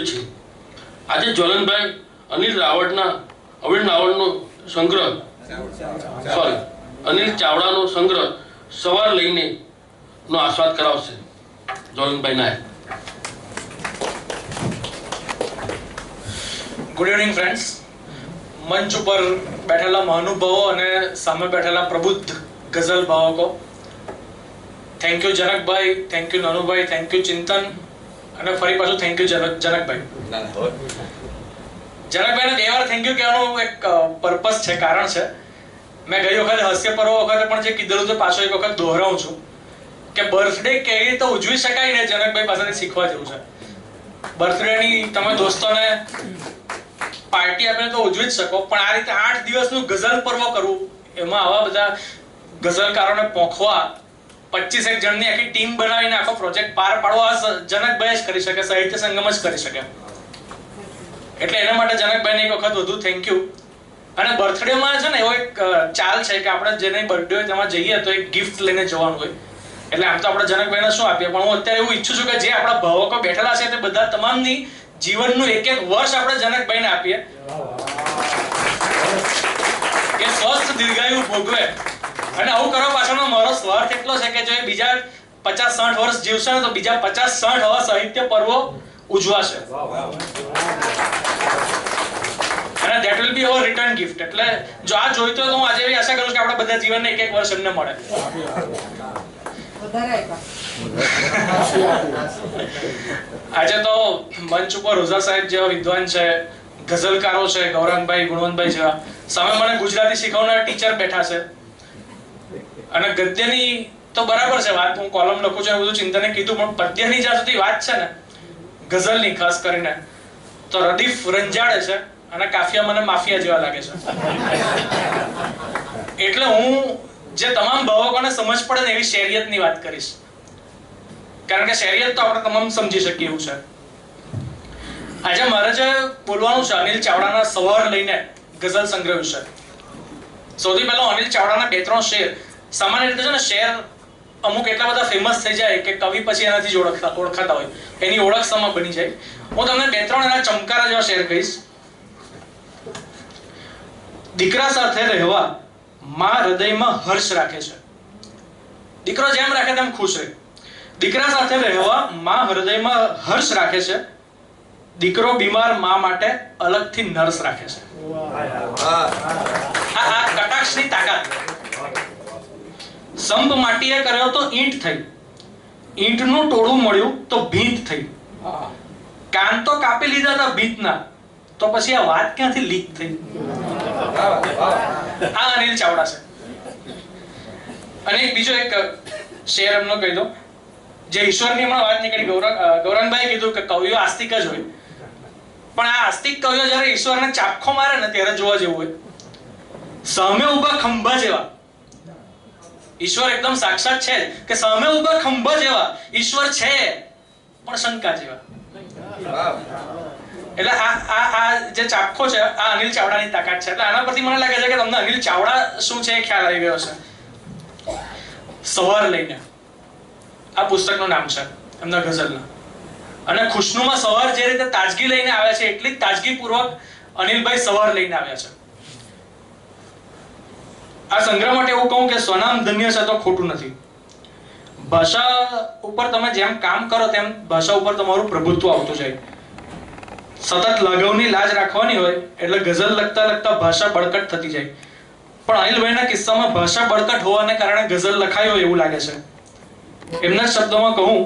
છે. આજે જ્વલનભાઈ અનિલ રાવળના અવિન રાવળનો સંગ્રહ સોરી અનિલ ચાવડાનો સંગ્રહ સવાર લઈને નો આસ્વાદ કરાવશે જ્વલનભાઈ નાયક. ગુડ ઇવનિંગ ફ્રેન્ડ્સ મંચ ઉપર બેઠેલા મહાનુભાવો અને સામે બેઠેલા પ્રબુદ્ધ ગઝલ ભાવકો. Thank you Janakbhai. Thank you Nanubhai. Thank you Chintan. અને ફરી પાછું થેન્ક યુ જનક જનકભાઈ. જનકભાઈને બે વાર થેન્ક યુ કહેવાનું એક પર્પસ છે, કારણ છે. મેં ગઈ વખતે હાસ્ય પર્વ વખતે પણ જે કીધેલું છે પાછો એક વખત દોહરાવું છું કે બર્થડે કેવી રીતે ઉજવી શકાય ને જનકભાઈ પાસેથી શીખવા જેવું છે. બર્થડેની તમે દોસ્તોને પાર્ટી આપીને તો ઉજવી જ શકો, પણ આ રીતે આઠ દિવસનું ગઝલ પર્વ કરવું, એમાં આવા બધા ગઝલકારોને પોખવા પચીસ એક જણની આખી ટીમ બનાવીને આખો પ્રોજેક્ટ પાર પાડવો આ જનકભાઈ જ કરી શકે સાહિત્ય સંગમ જ કરી શકે. એટલે એના માટે જનકભાઈને એક વખત વધુ થેન્ક યુ અને બર્થડેમાં છે ને એવો એક ચાલ છે કે આપણે જેને બર્થડે હોય તેમાં જઈએ તો એક ગિફ્ટ લઈને જવાનું હોય. એટલે આમ તો આપણે જનકભાઈને શું આપીએ? પણ હું અત્યારે એવું ઈચ્છું છું કે જે આપણા ભાવકો બેઠેલા છે તે બધા તમામની જીવનનું એક એક વર્ષ આપણે જનકભાઈને આપીએ. કે સ્વસ્થ દીર્ઘાયુ ભોગવે. અને આવું કરવા પાછળનો મારો સ્વાર્થ એટલો છે કે જો એ બીજા પચાસ સાઠ વર્ષ જીવશે તો બીજા પચાસ સાઠ આવા સાહિત્ય પર્વો ઉજવાશે. અને that will be our return gift એટલે જો આ જોઈતો તો હું આજે એવી આશા કરું છું કે આપણા બધા જીવનને એક એક વર્ષ એમને મળે. આજે તો મંચ ઉપર રોઝા સાહેબ જેવા વિદ્વાન છે ગઝલકારો છે ગૌરંગભાઈ ગુણવંતભાઈ જેવા સામે મને ગુજરાતી શીખવનાર ટીચર બેઠા છે. અને ગદ્યની તો બરાબર છે વાત, હું કોલમ લખું છું બધું ચિંતને કીધું, પણ પદ્યની જ્યાં સુધી વાત છે ને, ગઝલની ખાસ કરીને, તો રદીફ રંજાડે છે અને કાફિયા મને માફિયા જેવા લાગે છે. એટલે હું જે તમામ ભાવકોને સમજ પડે ને એવી શેરિયતની વાત કરીશ. કારણ કે શેરિયત તો આપણે તમામ સમજી શકીએ એવું છે. આજે મારે જે બોલવાનું છે અનિલ ચાવડાના સવાર લઈને ગઝલ સંગ્રહ વિશે. સૌથી પહેલા અનિલ ચાવડાના બે ત્રણ શેર. સામાન્ય રીતે છે ને શેર અમુક એટલા બધા ફેમસ થઈ જાય કે કવિ પછી એનાથી જ ઓળખતા ઓળખાતા હોય. એની ઓળખ સમા બની જાય. હું તમને બે ત્રણ એના ચમકારા જેવા શેર કહીશ. દીકરા સાથે રહેવા માં હૃદયમાં હર્ષ રાખે છે. દીકરો જેમ રાખે તેમ ખુશ રહે. દીકરા સાથે રહેવા માં હૃદયમાં હર્ષ રાખે છે. દીકરો બીમારમાં માટે અલગથી નર્સ રાખે છે. આ કટાક્ષની તાકાત. સંપ માટીએ કર્યો તો ઈંટ થઈ. ઈંટનું ટોળું મળ્યું તો ભીંત થઈ. કાન તો કાપી લીધા હતા ભીંતના. તો પછી આ વાત ક્યાંથી લીક થઈ? આ અનિલ ચાવડા છે. અને બીજો એક શેર એમનો કહી દો જે ઈશ્વરની હમણાં વાત નીકળી. ગૌરંગ ગૌરંગભાઈ કીધું કે કવિઓ આસ્તિક જ હોય. પણ આ આસ્તિક કવિઓ જ્યારે ઈશ્વરને ચાખો મારે ને ત્યારે જોવા જેવું હોય. સામે ઊભા ખંભા જેવા. ઈશ્વર એકદમ સાક્ષાત છે કે સામે ઉપર ખંભા જેવા. ઈશ્વર છે, પણ શંકા જેવા. એટલે આ આ આ જે ચાખો છે, આ અનિલ ચાવડાની તાકાત છે. એટલે આના પરથી મને લાગે છે કે તમને અનિલ ચાવડા શું છે એ ખ્યાલ આવી ગયો છે સવાર લઈને. આ પુસ્તકનું નામ છે, એમના ગઝલના. અને ખુશનુમાં સવાર જે રીતે તાજગી લઈને આવે છે, એટલી જ તાજગીપૂર્વક અનિલભાઈ સવાર લઈને આવ્યા છે. આ સંગ્રહ માટે એવું કહું કે સ્વનામ ધન્ય છે તો ખોટું નથી. ભાષા ઉપર તમે જેમ કામ કરો તેમ ભાષા ઉપર તમારું પ્રભુત્વ આવતું જાય. સતત લગાવની લાજ રાખવાની હોય એટલે ગઝલ લખતા લખતા ભાષા બળકટ થતી જાય. પણ અનિલભાઈના કિસ્સામાં ભાષા બળકટ હોવાને કારણે ગઝલ લખાયો એવું લાગે છે. એમના શબ્દોમાં કહું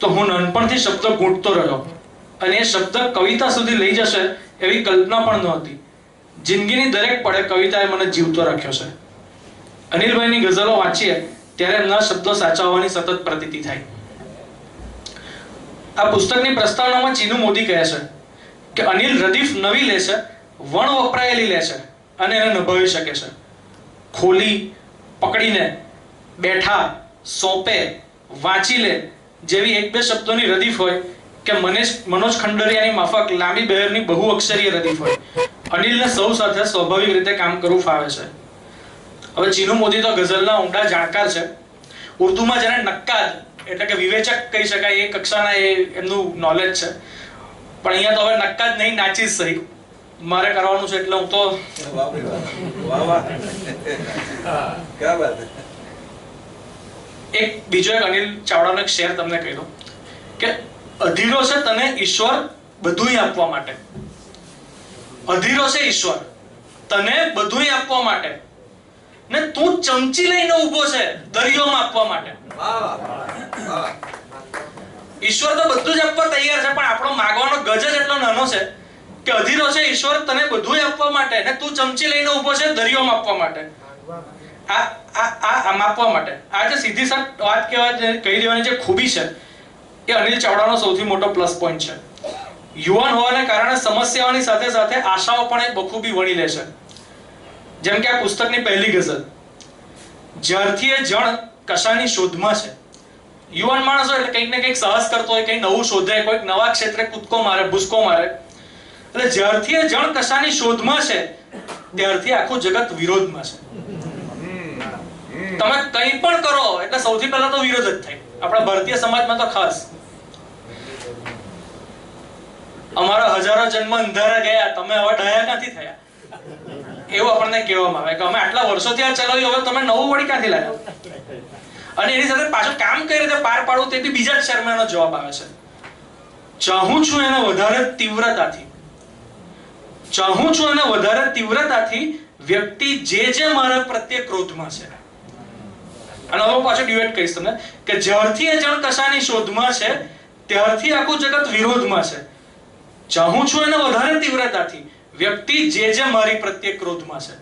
તો હું નાનપણથી શબ્દ ગૂંટતો રહ્યો અને એ શબ્દ કવિતા સુધી લઈ જશે એવી કલ્પના પણ નહોતી. જિંદગીની દરેક પળે કવિતાએ મને જીવતો રાખ્યો છે. અનિલભાઈની ગઝલો વાંચીએ, ત્યારે એમના શબ્દો સાચા હોવાની સતત પ્રતીતિ થાય. આ પુસ્તકની પ્રસ્તાવનામાં ચીનુ મોદી કહે છે કે અનિલ રદીફ નવી લે છે, વણ વપરાયેલી લે છે અને એને નભાવી શકે છે. ખોલી, પકડીને, બેઠા, સોંપે, વાંચી લે જેવી એક બે શબ્દોની રદીફ હોય કે મનેશ, મનોજ ખંડરિયાની માફક લાંબી બહેરની બહુ અક્ષરીય રદીફ હોય. અનિલને સૌ સાથે સ્વાભાવિક રીતે કામ કરવું ફાવે છે. હવે ચીનુ મોદી તો ગઝલના ઊંડા જાણકાર છે. ઉર્દુમાં જેને નક્કાદ એટલે કે વિવેચક કહી શકાય એ કક્ષાના એ એમનું નોલેજ છે. પણ અહીંયા તો હવે નક્કાદ નહીં નાચી સહી. મારે કરવાનું છે એટલે હું તો એક બીજો એક અનિલ ચાવડાનો એક શેર તમને કહી દઉં કે અધીરો છે તને ઈશ્વર બધું આપવા માટે. અધીરો છે ઈશ્વર તને બધું આપવા માટે. ને તું ચમચી લઈને ઊભો છે દરિયો માપવા માટે. ઈશ્વર તો બધું જ આપવા તૈયાર છે પણ આપણો માગવાનો ગજ જ એટલો નાનો છે કે અધીરો છે ઈશ્વર તને બધું આપવા માટે ને તું ચમચી લઈને ઊભો છે દરિયો માપવા માટે. આ આ આ માપવા માટે. આ જે સીધી સાત વાત કહેવાય કહી દેવાની જે ખૂબી છે એ અનિલ ચાવડાનો સૌથી મોટો પ્લસ પોઈન્ટ છે. યુવાન હોવાને કારણે સમસ્યાઓની સાથે સાથે આશાઓ પણ એક બખૂબી વણી લે છે. જેમ કે આ પુસ્તકની પહેલી ગઝલ. જ્યારથી એ જણ કશાની શોધમાં છે. યુવાન માણસ હોય એટલે કંઈક ને કંઈક સાહસ કરતો હોય, કંઈક નવું શોધે, કોઈક નવા ક્ષેત્રે કૂદકો મારે, ભૂસકો મારે. એટલે જ્યારથી એ જણ કશાની શોધમાં છે, ત્યારથી આખું જગત વિરોધમાં છે. તમે કંઈ પણ કરો, એટલે સૌથી પહેલા તો વિરોધ જ થાય. આપણા ભારતીય સમાજમાં તો ખાસ. અમારા હજારો જન્મ અંધારા ગયા, તમે હવે ડાયા નથી થયા? એવું આપણને કહેવામાં આવે કે અમે આટલા વર્ષોથી આ ચલાવ્યું, હવે તમે નવું વળી ક્યાંથી લાવ્યો? અને એની સાથે પાછું કામ કઈ રીતે પાર પાડવું તેથી બીજા જ શર્માનો જવાબ આવે છે. ચાહું છું એને વધારે તીવ્રતાથી. ચાહું છું એને વધારે તીવ્રતાથી વ્યક્તિ જે જે મારા પ્રત્યે ક્રોધમાં છે. અને હવે પાછું ડિવેટ કરીશ તમને કે જ્યારથી એ જણ કશાની શોધમાં છે, ત્યારથી આખું જગત વિરોધમાં છે. ચાહું છું એને વધારે તીવ્રતાથી. વ્યક્તિ જે જે મારી પ્રત્યે ક્રોધમાં છે.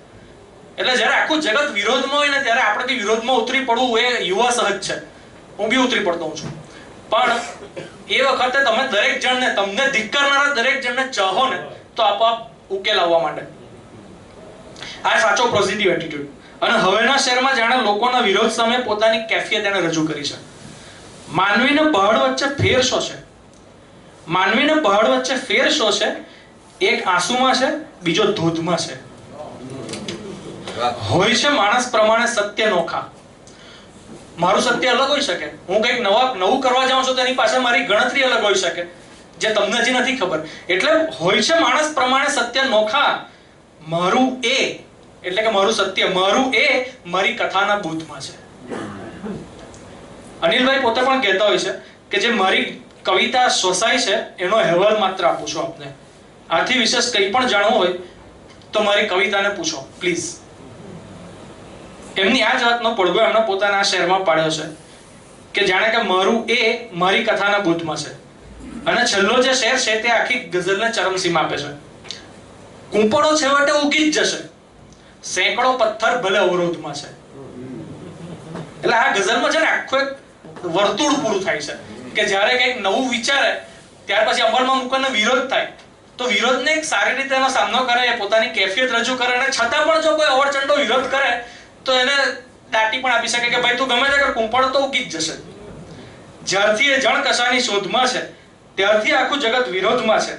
એટલે જ્યારે આખું જગત વિરોધમાં હોય ને ત્યારે આપણે વિરોધમાં ઉતરી પડવું એ યુવા સહજ છે. હું બી ઉતરી પડતો છું. પણ એ વખતે તમે દરેક જણને, તમને ધિક્કારનારા દરેક જણને ચાહો ને, તો આપોઆપ ઉકેલ આવવા માંડે. આ સાચો પોઝિટિવ એટીટ્યુડ અને હવેના શહેરમાં જાણે લોકોના વિરોધ સામે પોતાની કેફિયત એને રજૂ કરી છે. માનવીને પહાડ વચ્ચે ફેર શો છે? માનવીને પહાડ વચ્ચે ફેર શો છે? એક આંસુમાં છે, બીજો ધોધમાં છે. હોય છે માણસ પ્રમાણે સત્ય નોખા. મારું સત્ય અલગ હોઈ શકે. હું કંઈક નવા, નવું કરવા જાઉં છું તેની પાસે મારી ગણતરી અલગ હોઈ શકે, જે તમને હજી નથી ખબર. એટલે હોય છે માણસ પ્રમાણે સત્ય નોખા. મારું એ, એટલે કે મારું સત્ય, મારું એ મારી કથાના બુદ્ધમાં છે. અનિલભાઈ પોતે પણ કહેતા હોય છે કે જે મારી કવિતા સ્વસાય છે, એનો અહેવાલ માત્ર આપું છું આપને. આથી વિશેષ કંઈ પણ જાણવું હોય, તો મારી કવિતાને પૂછો પ્લીઝ એમની આ જ વાતનો પડઘો એમણે પોતાના શહેરમાં પાડ્યો છે, કે જાણે કે મારું એ મારી કથાના બુદ્ધમાં છે. અને છેલ્લો જે શેર છે, તે આખી ગઝલને ચરમસીમા આપે છે. કૂંપળો છેવટે ઉગી જ જશે. સેંકડો પથ્થર ભલે અવરોધમાં છે. એટલે આ ગઝલમાં છે ને આખું એક વર્તુળ પૂરું થાય છે, કે જ્યારે કંઈક નવું વિચારે, ત્યાર પછી અમલમાં મૂકવાનો વિરોધ થાય. તો વિરોધને એક સારી રીતે એનો સામનો કરે એ પોતાની કેફિયત રજૂ કરે અને છતાં પણ જો કોઈ અવરચંડો વિરોધ કરે, તો એને દાટી પણ આપી શકે કે ભાઈ તું ગમે તે કર કુંપળ તો ઉગી જ જશે. જ્યારથી એ જણ કશાની શોધમાં છે, ત્યારથી આખું જગત વિરોધમાં છે.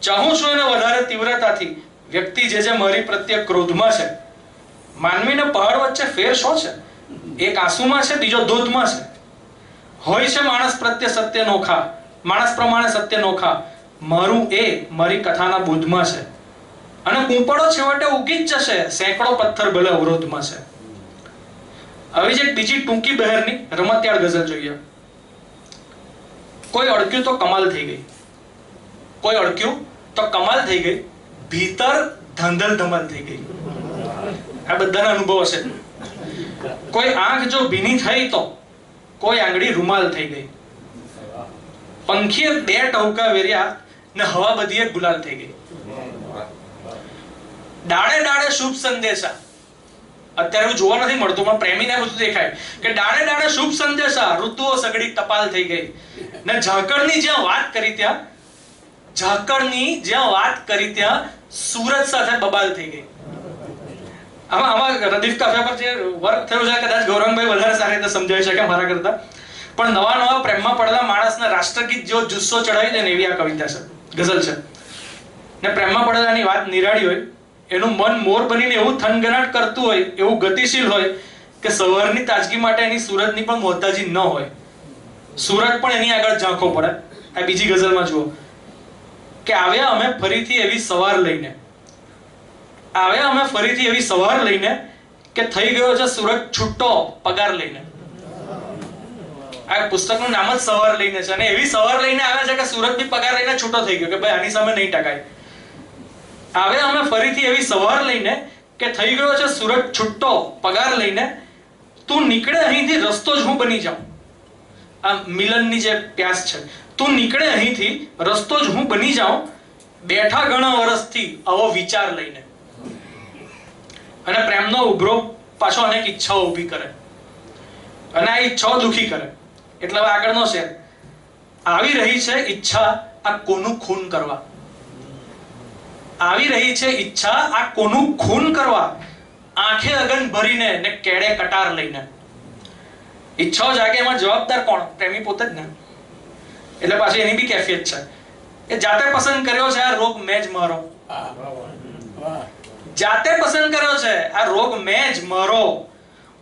ચાહું છું એને વધારે તીવ્રતાથી વ્યક્તિ જે જે મારી પ્રત્યે ક્રોધમાં છે. માનવીને પહાડ વચ્ચે ફેર શું છે? એક આંસુમાં છે, બીજો ધોધમાં છે. હોય છે માણસ પ્રત્યે સત્ય નોખા, માણસ પ્રમાણે સત્ય નોખા. મારું એ મારી કથાના બોધમાં છે. અને કૂંપળો છેવટે ઉગી જ જશે, સેંકડો પથ્થર ભલે અવરોધમાં છે. આવી જ બીજી ટૂંકી બહેરની રમતિયાળ ગઝલ જોઈએ. કોઈ અડક્યું તો કમાલ થઈ ગઈ. કોઈ અડક્યું તો કમાલ થઈ ગઈ. ભીતર ધંધલ ધમાલ થઈ ગઈ. આ બધાના અનુભવ હશે કોઈ આંખ જો ભીની થઈ તો કોઈ આંગળી રૂમાલ થઈ ગઈ. પંખીએ બે ટહુકા વેર્યા ને હવા બધીએ ગુલાલ થઈ ગઈ. ડાળે ડાળે શુભ સંદેશા. અત્યારે હું જોવા નથી મળતું, પણ પ્રેમીને બધું દેખાય. કે ડાળે ડાળે શુભ સંદેશા, ઋતુઓ સગડી ટપાલ થઈ ગઈ. ને ઝાકળની જ્યાં વાત કરી ત્યાં, ઝાકળની જ્યાં વાત કરી ત્યાં સુરત સાથે બબાલ થઈ ગઈ. આમાં આમાં રદીફ કાફે પર જે વર્ક થયો છે, કદાચ ગૌરંગભાઈ વધારે સારી રીતે સમજાવી શકે મારા કરતા. પણ નવા નવા પ્રેમમાં પડેલા માણસને રાષ્ટ્રગીત જેવો જુસ્સો ચડાવી દે ને એવી આ કવિતા છે. ગઝલ છે. ને પ્રેમમાં પડેલાની વાત નિરાળી હોય, એનું મન મોર બનીને એવું થનગનાટ કરતું હોય, એવું ગતિશીલ હોય, કે સવારની તાજગી માટે એની સુરતની પણ મોહતાજી ન હોય. સુરત પણ એની આગળ ઝાંખો પડે. આ બીજી ગઝલમાં જુઓ. કે આવ્યા અમે ફરીથી એવી સવાર લઈને. આવ્યા અમે ફરીથી એવી સવાર લઈને કે થઈ ગયો છે સુરત છૂટો પગાર લઈને. આ પુસ્તકનું નામ જ સવાર લઈને છે અને એવી સવાર લઈને આવ્યા છે કે સુરત બી પગાર લઈને છૂટો થઈ ગયો કે ભાઈ આની સામે નહીં ટકાય. હવે અમે ફરીથી એવી સવાર લઈને કે થઈ ગયો છે સુરત છૂટો, પગાર લઈને, તું નીકળે અહીંથી, રસ્તો જ હું બની જાઉં. આ મિલનની જે પ્યાસ છે. તું નીકળે અહીંથી, રસ્તો જ હું બની જાઉં, બેઠા ઘણા વર્ષથી આવો વિચાર લઈને. અને પ્રેમનો ઉભરો પાછો અનેક ઈચ્છાઓ ઊભી કરે. અને આ ઈચ્છાઓ દુખી કરે. એટલે હવે આગળનો છે. આવી રહી છે ઈચ્છા આ કોનું ખૂન કરવા? આવી રહી છે ઈચ્છા આ કોનું ખૂન કરવા? આંખે અગન ભરીને ને કેડે કટાર લઈને. ઈચ્છાઓ જાગે એમાં જવાબદાર કોણ? પ્રેમી પોતે જ ને. એટલે પાછી એની બી કેફિયત છે. એ જાતે પસંદ કર્યો છે આ રોગ મેં જ મારો. જાતે પસંદ કર્યો છે આ રોગ મેં જ મારો.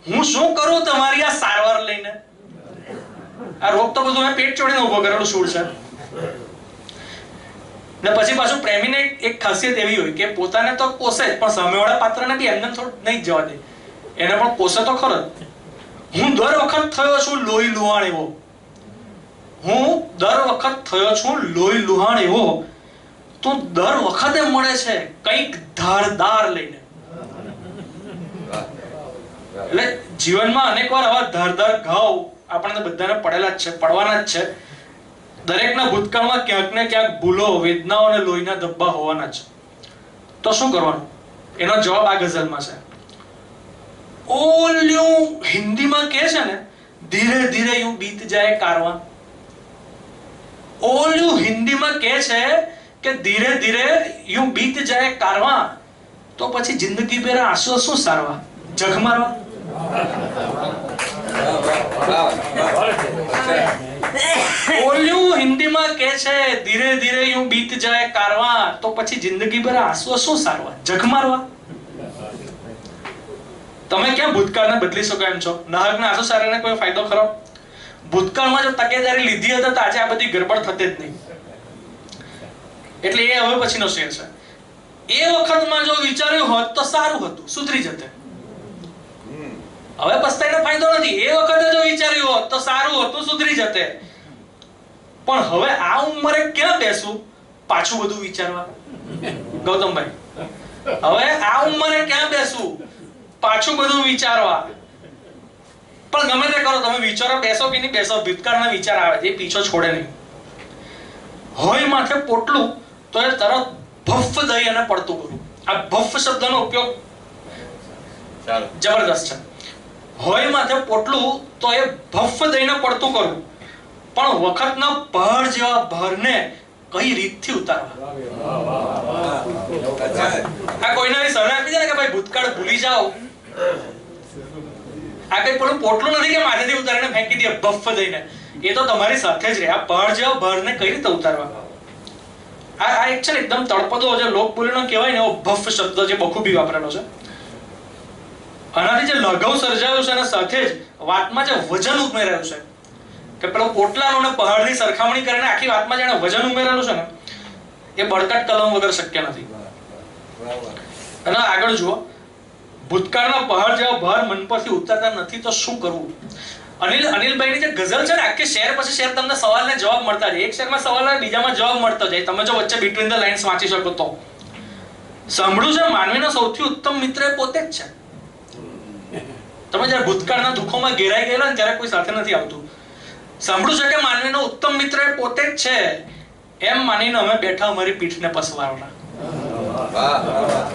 હું શું કરું તમારી આ સારવાર લઈને? આ રોગ તો બધું પેટ ચોડીને ઊભો કરેલો સૂળ છે? ને પછી પાછું પ્રેમીને એક- ખાસિયત એવી હોય કે પોતાને તો કોસે પણ સામેવાળા પાત્રને બી એમને થોડું નહીં જવા દે. એને પણ કોસે તો ખરો હું દર વખત થયો છું લોહી લુહાણ એવો. હું દર વખત થયો છું લોહી લુહાણ એવો. તું દર વખતે મળે છે કંઈક ધારદાર લઈને. એટલે જીવનમાં અનેકવાર આવા ધારદાર ઘાવ આપણને બધાને પડેલા જ છે, પડવાના જ છે. દરેકના ભૂતકાળમાં ક્યાંક ને ક્યાંક ભૂલો, વેદનાઓ અને લોહીના ધબ્બા હોવાના છે. તો શું કરવાનું? એનો જવાબ આ ગઝલમાં છે. ઓલ્યું હિન્દીમાં કહે છે ને, ધીરે ધીરે યુ બીત જાય કારવા. ઓલ્યું હિન્દીમાં કહે છે કે ધીરે ધીરે યુ બીત જાય કારવા, તો પછી જિંદગી બેરા આંસુ શું સારવા? જખ મારવા. ધીરે ધીરે બીત જાય કારવા, તો પછી જિંદગી આંસુ શું સારવા મારવા. તમે ક્યાં ભૂતકાળને બદલી શકો એમ છો? નાહકના આંસુ સારાને કોઈ ફાયદો ખરો? ભૂતકાળમાં જો તકેદારી લીધી હોત તો આજે આ બધી ગરબડ થતી જ નહીં. એટલે એ હવે પછીનો શેર છે. એ વખતમાં જો વિચાર્યું હોત તો સારું હતું, સુધરી જતે. હવે પસ્તાઈને ફાયદો નથી. એ વખતે જો વિચાર્યું હોત તો સારું હતું સુધરી જતે. પણ હવે આ ઉંમરે ક્યાં બેસું પાછું બધું વિચારવા. ગૌતમભાઈ હવે આ ઉંમરે ક્યાં બેસું પાછું બધું વિચારવા. પણ ગમે તે કરો તમે વિચારો બેસો કે નહીં બેસો. ભૂતકાળના વિચાર આવે છે એ પીછો છોડે નહીં. હોય માથે પોટલું તો એ તરત ભફ દઈ અને પડતું કરું આ ભફ શબ્દનો ઉપયોગ ચાલો જબરદસ્ત છે. હોય માથે પોટલું તો એ ભફ દઈને પડતું કરવું પણ વખતના પહાડ જેવા ભારને કઈ રીતથી ઉતારવા? આ કોઈના સહન આપી દે ને કે ભાઈ ભૂતકાળ ભૂલી જાઓ. આ કઈ પણ પોટલું નથી કે માથેથી ઉતારીને ફેંકી દે ભફ દઈને. એ તો તમારી સાથે જ રહે. આ પહાડ જેવા ભારને કઈ રીતે ઉતારવા? આ એક છે ને એકદમ તળપદો જે લોક બોલીનો કહેવાય ને એવો ભફ શબ્દ જે બખૂબી વાપરેલો છે. આનાથી જે લઘવ સર્જાયું છે અને સાથે જ વાતમાં જે વજન ઉમેરાયું છે. કે પેલો પોટલાનો અને પહાડની સરખામણી કરીને આખી વાતમાં જેણે વજન ઉમેરેલું છે ને, એ બળકટ કલમ વગર શક્ય નથી. અને આગળ જુઓ, ભૂતકાળના પહાડ જેવા ભાર મન પરથી ઉતરતા નથી તો શું કરવું? અનિલ, અનિલભાઈની જે ગઝલ છે ને, આખી શેર પછી શેર તમને સવાલને જવાબ મળતા જાય. એક શેરમાં સવાલ બીજામાં જવાબ મળતો જાય. તમે જો વચ્ચે બિટવીન ધ લાઇન્સ વાંચી શકો તો. સાંભળ્યું છે, માનવીનો સૌથી ઉત્તમ મિત્ર પોતે જ છે. તમે જ્યારે ભૂતકાળના દુઃખોમાં ઘેરાઈ ગયેલા ને ત્યારે કોઈ સાથે નથી આવતું. સાંભળ્યું છે કે માનવીનો ઉત્તમ મિત્ર એ પોતે જ છે. એમ માનીને અમે બેઠા અમારી પીઠને પસવારના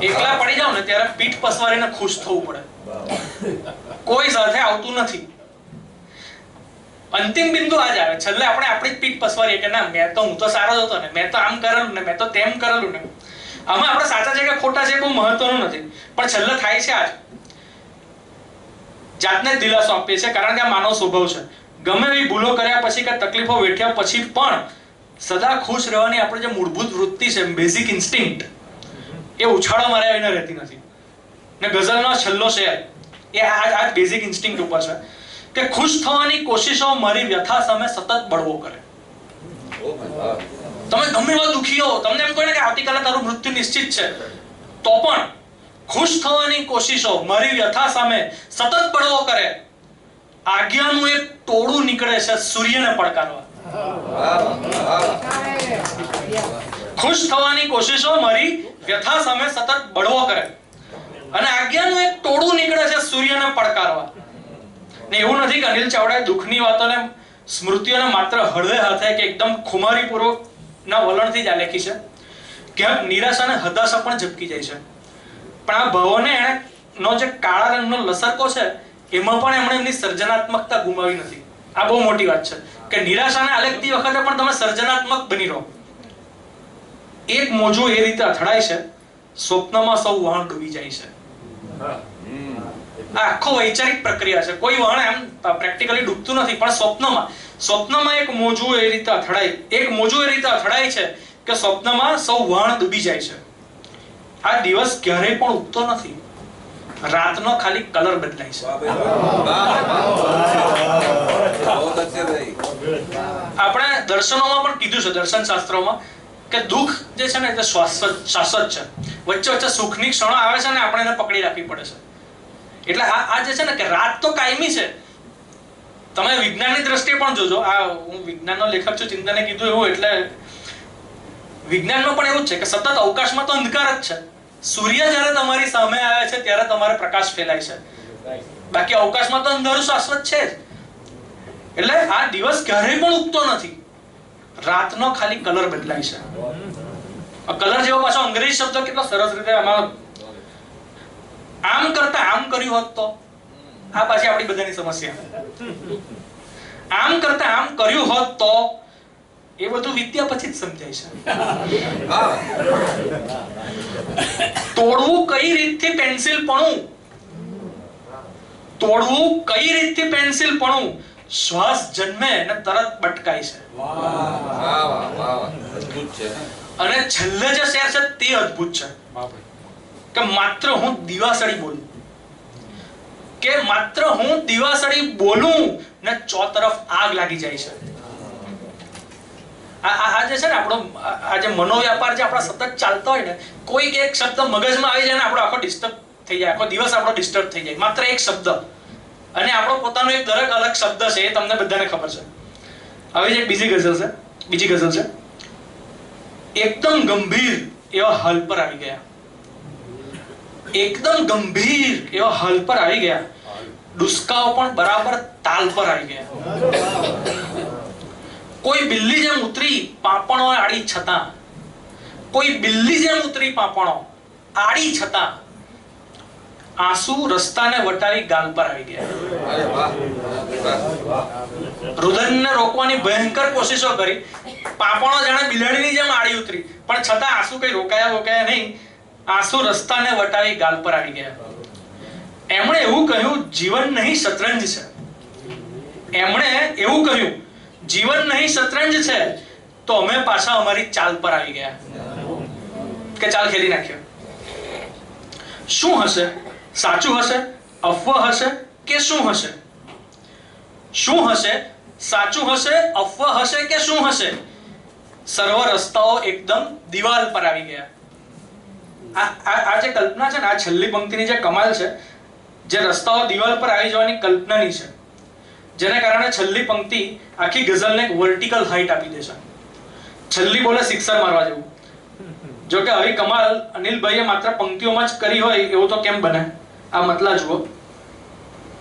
એકલા પડી જાવ ને ત્યારે પીઠ પસવારીને ખુશ થવું પડે. કોઈ સાથે આવતું નથી. અંતિમ બિંદુ આ જ આવે. છેલ્લે આપણે આપણી પીઠ પસવારીએ કે ના, મેં તો હું તો સારો જ હતો ને, મેં તો આમ કરેલું ને, મેં તો તેમ કરેલું ને. આમાં આપણે સાચા છે કે ખોટા છે બહુ મહત્વનું નથી. પણ છેલ્લે થાય છે આ જાતને દિલાસો આપીએ છીએ, કારણ કે આ માનવ સ્વભાવ છે ગમે એવી ભૂલો કર્યા પછી કે તકલીફો વેઠ્યા પછી પણ સદા ખુશ રહેવાની આપણે જે મૂળભૂત વૃત્તિ છે બેઝિક ઇન્સ્ટિંક્ટ એ ઉછાળો માર્યા વિના રહેતી નથી ને ગઝલનો છેલ્લો શેર એ આ આ બેઝિક ઇન્સ્ટિંક્ટ ઉપર છે, કે ખુશ થવાની કોશિશો મારી વ્યથા સામે સતત બળવો કરે. તમે ગમે એવા દુખી હો, તમને એમ કહે કે આવતીકાલે તારું મૃત્યુ નિશ્ચિત છે, તો પણ ખુશ થવાની કોશિશો, મારી વ્યથા સામે સતત બળવો કરે. આજ્ઞાનું એક ટોળું નીકળે છે સૂર્યને પડકારવા. ખુશ થવાની કોશિશો મારી વ્યથા સામે સતત બળવો કરે. અને આજ્ઞાનું એક ટોળું નીકળે છે સૂર્યને પડકારવા. ને એવું નથી કે અનિલ ચાવડાએ દુઃખની વાતોને સ્મૃતિઓને માત્ર હળવે હાથે કે એકદમ ખુમારીપૂર્વક ના વલણથી જ આલેખી છે. ક્યાંક નિરાશા અને હતાશા પણ ઝબકી જાય છે. પણ આ ભવોને એણે નો જે કાળા રંગનો લસરકો છે, એમાં પણ એમણે એમની સર્જનાત્મકતા ગુમાવી નથી. આ બહુ મોટી વાત છે. કે નિરાશાને આલેખતી વખતે પણ તમે સર્જનાત્મક બની રહો. એક મોજું એ રીતે અથડાય છે, સ્વપ્નમાં સૌ વહાણ ડૂબી જાય છે. આ આખો વૈચારિક પ્રક્રિયા છે. કોઈ વહાણ એમ પ્રેક્ટિકલી ડૂબતું નથી, પણ સ્વપ્નમાં. સ્વપ્નમાં એક મોજું એ રીતે અથડાય. એક મોજું એ રીતે અથડાય છે કે સ્વપ્નમાં સૌ વહાણ ડૂબી જાય છે. આ દિવસ ક્યારેય પણ ઉગતો નથી. રાતનો ખાલી કલર બદલાય છે. આપણે દર્શનોમાં પણ કીધું છે દર્શન શાસ્ત્રોમાં કે દુઃખ જે છે ને તે શાશ્વત શાશ્વત છે વચ્ચે વચ્ચે સુખની ક્ષણો આવે છે ને આપણે એને પકડી રાખવી પડે છે. એટલે આ આ જે છે ને કે રાત તો કાયમી છે. તમે વિજ્ઞાનની દ્રષ્ટિએ પણ જોજો આ હું વિજ્ઞાનનો લેખક છું ચિંતને કીધું એવું એટલે વિજ્ઞાનમાં પણ એવું જ છે કે સતત અવકાશમાં તો અંધકાર જ છે. સૂર્ય જ્યારે તમારી સામે આવે છે, ત્યારે તમારે પ્રકાશ ફેલાય છે. બાકી અવકાશમાં તો અંધારું શાશ્વત છે જ. એટલે આ દિવસ ક્યારેય પણ ઉગતો નથી. રાતનો ખાલી કલર બદલાય છે. કલર જેવો પાછો અંગ્રેજી શબ્દ કેટલો સરસ રીતે આમાં આમ કરતા આમ કર્યું હોત તો. આ પાછી આપણી બધાની સમસ્યા. આમ કરતા આમ કર્યું હોત તો એ બધું વિદ્યા પછી જ સમજાય છે. કઈ રીતથી પેન્સિલ પણું? તોડવું, કઈ રીતથી પેન્સિલ પણું? શ્વાસ જન્મે અને તરત બટકાય છે. અને છેલ્લે જે શેર છે તે અદ્ભુત છે. કે માત્ર હું દિવાસળી બોલું. કે માત્ર હું દિવાસળી બોલું ને ચો તરફ આગ લાગી જાય છે. આ છે ને આપણો, આ મનોવ્યાપાર જે આપણા સતત ચાલતો હોય ને, કોઈક એક શબ્દ મગજમાં આવી જાય ને આપણો આખો ડિસ્ટર્બ થઈ જાય, આખો દિવસ આપણો ડિસ્ટર્બ થઈ જાય, માત્ર એક શબ્દ. અને આપણો પોતાનો એક દરેક અલગ શબ્દ છે એ તમને બધાને ખબર છે. હવે જે બીજી ગઝલ છે, બીજી ગઝલ છે. એકદમ ગંભીર એવા હાલ પર આવી ગયા. એકદમ ગંભીર એવા હાલ પર આવી ગયા. ડુસકાઓ પણ બરાબર તાલ પર આવી ગયા. કોઈ બિલ્લી જેમ ઉતરી પાપણો આડી છતાં. કોઈ બિલ્લી જેમ ઉતરી પાપણો આડી છતાં. આંસુ રસ્તાને વટાવી ગાલ પર આવી ગયા. રુદનને રોકવાની ભયંકર કોશિશો કરી. પાપણો જાણે બિલાડીની જેમ આડી ઉતરી. પણ છતાં આંસુ કઈ રોકાયા રોકાયા નહીં. આંસુ રસ્તાને વટાવી ગાલ પર આવી ગયા. એમણે એવું કહ્યું જીવન નહીં શતરંજ છે. એમણે એવું કહ્યું જીવન નહીં, શતરંજ છે, તો અમે પાછા અમારી ચાલ પર આવી ગયા. કે ચાલ ખેલી નાખ્યો. શું હશે? સાચું હશે? અફવા હશે? કે શું હશે? શું હશે? સાચું હશે? અફવા હશે કે શું હશે? સર્વ રસ્તાઓ એકદમ દિવાલ પર આવી ગયા. આ જે કલ્પના છે ને, આ છેલ્લી પંક્તિની જે કમાલ છે, જે રસ્તાઓ દિવાલ પર આવી જવાની કલ્પનાની છે જેને કારણે છેલ્લી પંક્તિ આખી ગઝલને એક વર્ટિકલ હાઈટ આપી દે છે. છેલ્લી બોલે સિક્સર મારવા જેવું. જો કે આવી કમાલ અનિલભાઈએ માત્ર પંક્તિઓમાં જ કરી હોય એવું તો કેમ બને? આ મતલા જુઓ.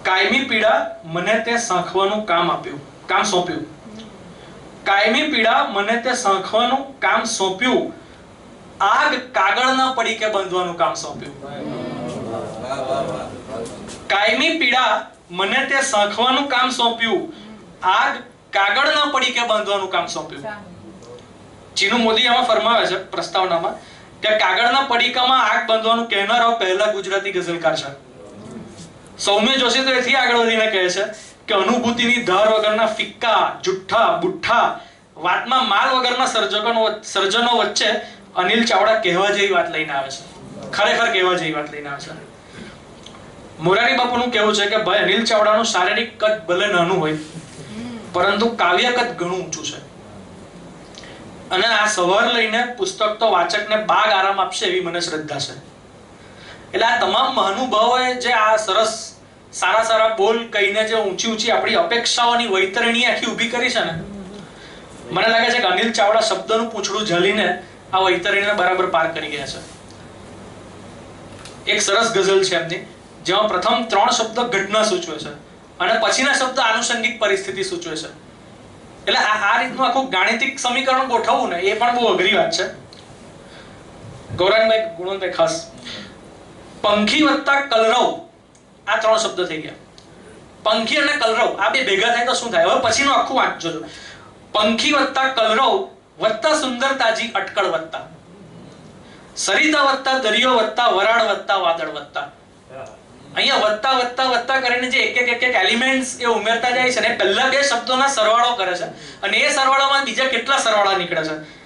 કાયમી પીડા મને તે સાંખવાનું કામ આપ્યું, કામ સોંપ્યું. કાયમી પીડા મને તે સાંખવાનું કામ સોંપ્યું. આગ કાગળના પડીકે બાંધવાનું કામ સોંપ્યું. કાયમી પીડા મને તે સાંખવાનું કામ સોંપ્યું. આગ કાગળના પડીકે બાંધવાનું કામ સોંપ્યું. ચીનુ મોદી એમાં ફરમાવે છે પ્રસ્તાવનામાં કે કાગળના પડીકામાં આગ બાંધવાનું કહેનારો પહેલા ગુજરાતી ગઝલકાર છે. સૌમ્ય જોશી તો એથી આગળ વધીને કહે છે કે અનુભૂતિની ધાર વગરના ફિક્કા જુઠ્ઠા બુઠ્ઠા વાતમાં માલ વગરના સર્જકોનો સર્જનો વચ્ચે અનિલ ચાવડા કહેવા જેવી વાત લઈને આવે છે. ખરેખર કહેવા જેવી વાત લઈને આવે છે. મોરારી બાપુનું કહેવું છે કે ભાઈ અનિલ ચાવડાનું શારીરિક કદ ભલે નાનું હોય, પરંતુ કાવ્ય કદ ઘણું ઊંચું છે. અને આ સવાર લઈને પુસ્તક તો વાચકને બાગ આરામ આપશે એવી મને શ્રદ્ધા છે. એટલે આ તમામ મહાનુભાવોએ જે આ સરસ, સારા સારા બોલ કહીને જે ઊંચી ઊંચી આપણી અપેક્ષાઓની વૈતરણી આખી ઊભી કરી છે ને, મને લાગે છે કે અનિલ ચાવડા શબ્દનું પૂંછડું ઝલીને આ વૈતરણીને બરાબર પાર કરી ગયા છે. એક સરસ ગઝલ છે એમની. જેમાં પ્રથમ ત્રણ શબ્દ ઘટના સૂચવે છે અને પછીના શબ્દ આનુષંગિક પરિસ્થિતિ સૂચવે છે. એટલે આ રીતનું આખું ગાણિતિક સમીકરણ ગોઠવવું ને એ પણ બહુ અઘરી વાત છે. ગૌરાંગભાઈ, ગુણવંતભાઈ, ખાસ. પંખી વત્તા કલરવ. આ ત્રણ શબ્દ થઈ ગયા. પંખી અને કલરવ, આ બે ભેગા થાય તો શું થાય? હવે પછીનું આખું વાંચજો પંખી વત્તા કલરવ વત્તા સુંદરતાજી અટકળ વત્તા. સરિતા વત્તા દરિયો વત્તા, વરાળ વત્તા, વાદળ વત્તા. અહીંયા વધતા વધતા વધતા કરીને જે એક એક એક એલિમેન્ટ્સ એ ઉમેરતા જાય છે ને પહેલા બે શબ્દોના સરવાળો કરે છે. અને એ સરવાળામાં બીજા કેટલા સરવાળા નીકળે છે?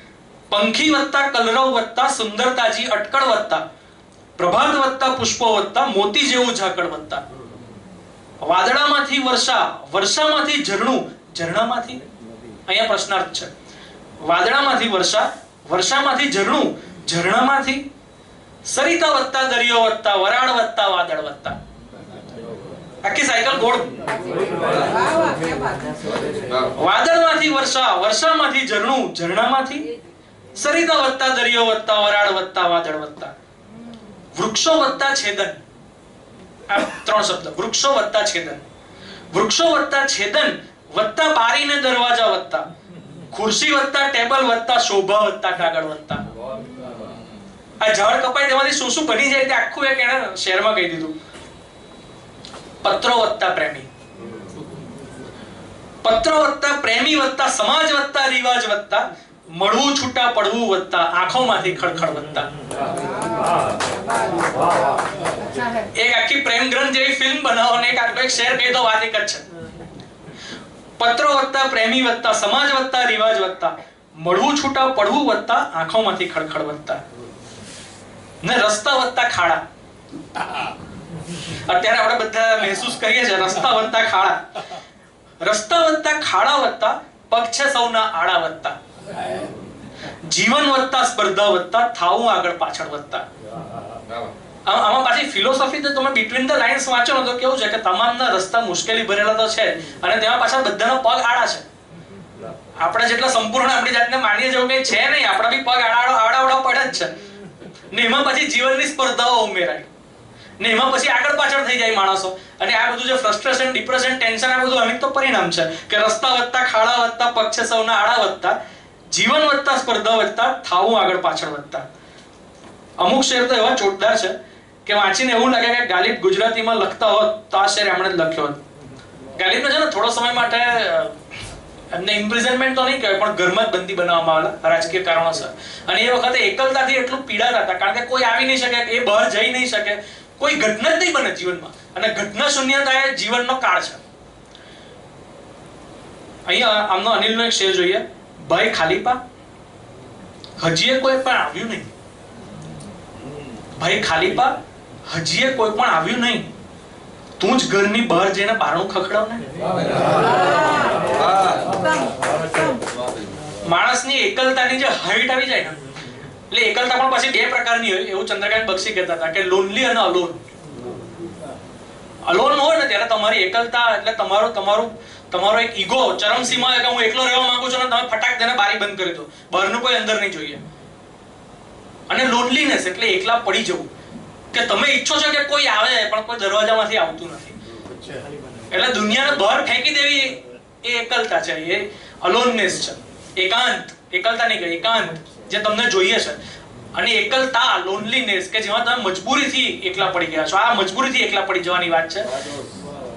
પંખી વધતા, કલરવ વધતા, સુંદરતાજી અટકળ વધતા, પ્રભાત વધતા, પુષ્પો વત્તા મોતી જેવું ઝાકળ વધતા. વાદળામાંથી વર્ષા, વર્ષામાંથી ઝરણું, ઝરણામાંથી? અહીંયા પ્રશ્નાર્થ છે. વાદળામાંથી વર્ષા, વર્ષામાંથી ઝરણું, ઝરણામાંથી? સરિતા વત્તા, દરિયો વત્તા, વરાળ વત્તા, વાદળ વત્તા. આખી સાયકલ ગોળ. વાદળમાંથી વર્ષા, વર્ષામાંથી ઝરણું, ઝરણામાંથી સરિતા વત્તા, દરિયો વત્તા, વરાળ વત્તા, વાદળ વત્તા. વૃક્ષો વત્તા છેદન. આ ત્રણ શબ્દ. વૃક્ષો વત્તા છેદન. વૃક્ષો વત્તા છેદન, વત્તા બારીને દરવાજા વત્તા. ખુરશી વત્તા, ટેબલ વત્તા, શોભા વત્તા, કાગળ વત્તા. આ ઝાડ કપાય તેમાંથી શું શું બની જાય તે આખું એક એને શેરમાં કહી દીધું. પત્રો વત્તા પ્રેમી. પત્ર વત્તા પ્રેમી વત્તા સમાજ વત્તા રિવાજ વત્તા મળવું છૂટા પડવું વત્તા આંખોમાંથી ખડખડ વત્તા. એક આખી પ્રેમ ગ્રંથ જેવી ફિલ્મ બનાવો ને એક શેર કહી દો વાત એક જ છે. પત્રો વત્તા પ્રેમી વત્તા સમાજ વત્તા રિવાજ વત્તા મળવું છૂટા પડવું વત્તા આંખોમાંથી ખડખડ વત્તા. ને રસ્તા વધતા ખાડા. અત્યારે આપણે બધા મહેસૂસ કરીએ છીએ, રસ્તા વધતા ખાડા. રસ્તા વધતા ખાડા વત્તા પગ છે સૌના આડા વધતા. જીવન વધતા, સ્પર્ધા વધતા, થાવું આગળ પાછળ વધતા. આમ- પાછી ફિલોસોફી તો તમે બિટવીન ધ લાઇન્સ વાંચો તો કેવું છે કે તમામના રસ્તા મુશ્કેલી ભરેલા તો છે અને તેમાં પાછા બધાનો પગ આડા છે. આપણે જેટલા સંપૂર્ણ આપણી જાતને માનીએ જેવું કંઈ છે નહીં. આપણા બી પગ આડા આડાવડા પડે જ છે. ને એમાં પછી જીવનની સ્પર્ધાઓ ઉમેરાય. ને એમાં પછી આગળ પાછળ થઈ જાય માણસો. અને આ બધું જે ફ્રસ્ટ્રેશન ડિપ્રેશન ટેન્શન આ બધું અનેક તો પરિણામ છે. કે રસ્તા વધતા, ખાડા વધતા, પક્ષ સૌના આડા વધતા, જીવન વધતા, સ્પર્ધા વધતા, થાવું આગળ પાછળ વધતા. અમુક શેર તો એવા ચોટદાર છે કે વાંચીને એવું લાગે કે ગાલિબ ગુજરાતીમાં લખતા હોત તો આ શેર એમણે જ લખ્યો હોત. ગાલિબને છે ને થોડો સમય માટે એમને ઇમ્પ્રિઝનમેન્ટ તો નહીં કહેવાય, પણ ઘરમાં જ બંદી બનાવવામાં આવેલા રાજકીય કારણોસર. અને એ વખતે એકલતાથી એટલું પીડાતા હતા, કારણ કે કોઈ આવી નહીં શકે, એ બહાર જઈ નહીં શકે. કોઈ ઘટના જ નહીં બને જીવનમાં. અને ઘટના શૂન્યતા એ જીવનનો કાળ છે. અહીંયા આમનો અનિલનો એક શેર જોઈએ. ભાઈ ખાલીપા, હજીએ કોઈ પણ આવ્યું નહીં. ભાઈ ખાલીપા, હજીએ કોઈ પણ આવ્યું નહીં. તું જ ઘરની બહાર જઈને બારણું ખખડાવ ને? માણસની એકલતાની જે હાઈટ આવી જાય ને એટલે એકલતા પણ પછી બે પ્રકારની હોય. એવું ચંદ્રકાંત બક્ષી કહેતા હતા કે લોનલી અને અલોન અલોન હોય ને ત્યારે તમારી એકલતા એટલે તમારો તમારું તમારો એક ઈગો ચરમસીમા કે હું એકલો રહેવા માંગુ છું અને તમે ફટાક તેને બારી બંધ કરી દો. બહારનું કોઈ અંદર નહીં જોઈએ. અને લોનલીનેસ એટલે એકલા પડી જવું. કે તમે ઈચ્છો છો કે કોઈ આવે, પણ કોઈ દરવાજામાંથી આવતું નથી. એટલે દુનિયાને બહાર ફેંકી દેવી એ એકલતા છે, એ અલોનનેસ છે. એકાંત, એકલતા નહીં કહે એકાંત, જે તમને જોઈએ છે. અને એકલતા લોનલીનેસ કે જેમાં તમે મજબૂરીથી એકલા પડી ગયા છો. આ મજબૂરીથી એકલા પડી જવાની વાત છે.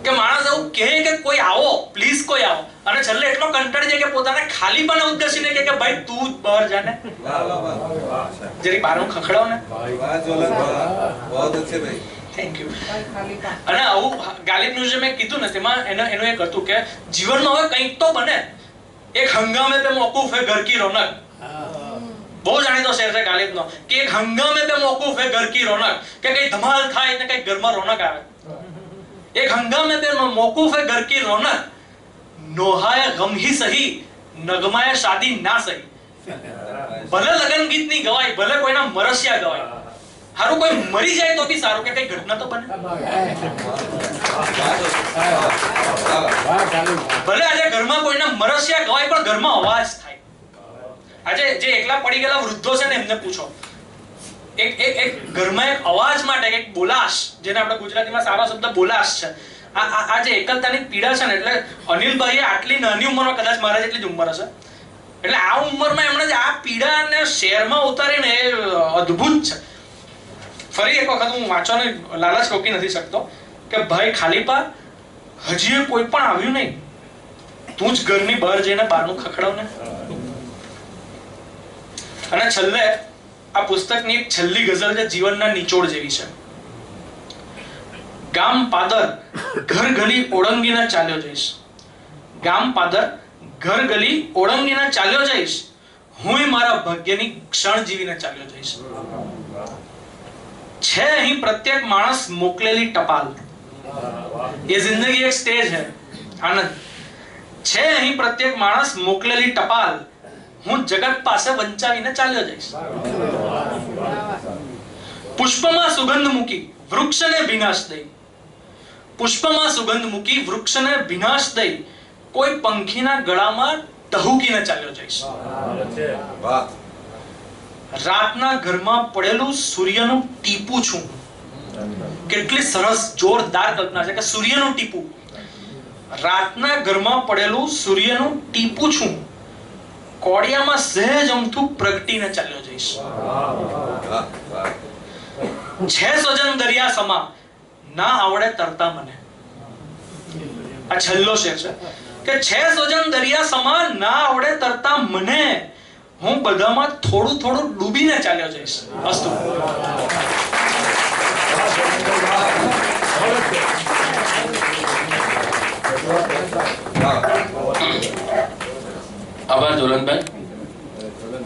કે માણસ એવું કહે કે કોઈ આવો પ્લીઝ કોઈ આવો. અને છેલ્લે એટલો કંટાળી જાય કે પોતાને ખાલી પણ ઉદ્દેશીને ને કે ભાઈ તું જ બહાર જાને જરી બારનું ખખડાવ ને. અને આવું ગાલિબનું જે મેં કીધું ને તેમાં એનો એનું એક હતું કે જીવનમાં હવે કંઈક તો બને. એક હંગામે પે મોકૂફ હે ઘર કી રોનક. બહુ જાણીતો શેર છે ગાલિબ નો કે એક હંગામે પે મોકૂફ હે ઘર કી રોનક. કે કઈ ધમાલ થાય ને કઈ ઘરમાં રોનક આવે. એક હંગામે पे मौकूफ है घर की रौनक नोहाए गम ही सही नगमाए शादी ना सही ભલે લગન ગીત ની ગવાય ભલે કોઈના મરસિયા ગવાય હારું કોઈ મરી જાય તો બી સારું કે કઈ ઘટના તો બને ભલે આજે ઘરમાં કોઈના મરસિયા ગવાય પણ ઘરમાં અવાજ થાય આજે જે એકલા પડી ગયેલા વૃદ્ધો છે ને એમને પૂછો એક એક એક ઘરમાં એક અવાજ માટે એક બોલાશ, જેને આપણે ગુજરાતીમાં સારો શબ્દ બોલાશ છે. આ આ જે એકલતાની પીડા છે ને, એટલે અનિલભાઈએ આટલી નાની ઉંમરમાં, કદાચ મારા જેટલી જ ઉંમર હશે. એટલે આ ઉંમરમાં એમણે આ પીડાને શેરમાં ઉતારીને એ અદ્ભુત છે. ફરી એક વખત હું વાંચવાની લાલચ રોકી નથી શકતો કે ભાઈ ખાલી પા હજી કોઈ પણ આવ્યું નહીં. તું જ ઘરની બહાર જઈને બહારનું ખખડાવ ને અને છેલ્લે આ પુસ્તકની છેલ્લી ગઝલ છે જીવનના નિચોડ જેવી છે. ગામ પાદર ઘર ગલી ઓળંગીને ચાલ્યો જઈશ. ગામ પાદર ઘર ગલી ઓળંગીને ચાલ્યો જઈશ. હું મારા ભાગ્યની ક્ષણ જીવીને ચાલ્યો જઈશ. છે અહીં પ્રત્યેક માણસ મોકલેલી ટપાલ. એ જિંદગી એક સ્ટેજ છે. આનંદ. છે અહીં પ્રત્યેક માણસ મોકલેલી ટપાલ. હું જગત પાસે વંચાવીને ચાલ્યો જઈશ. પુષ્પમાં સુગંધ મૂકી વૃક્ષને વિનાશ દઈ. પુષ્પમાં સુગંધ મૂકી વૃક્ષને વિનાશ દઈ કોઈ પંખીના ગળામાં ટહુકીને ચાલ્યો જઈશ. રાતના ઘરમાં પડેલું સૂર્યનું ટીપું છું. કેટલી સરસ, જોરદાર કલ્પના છે કે સૂર્યનું ટીપું. રાતના ઘરમાં પડેલું સૂર્યનું ટીપું છું. કોડિયામાં સહેજ અમથું પ્રગટીને ચાલ્યો જઈશ. છે સજન દરિયા સમા, ના આવડે તરતા મને. આ છેલ્લો શેર છે. કે છે સજન દરિયા સમા, ના આવડે તરતા મને, હું બધામાં થોડું થોડું ડૂબીને ચાલ્યો જઈશ. અસ્તુ. વાહ આભાર જોલનભાઈ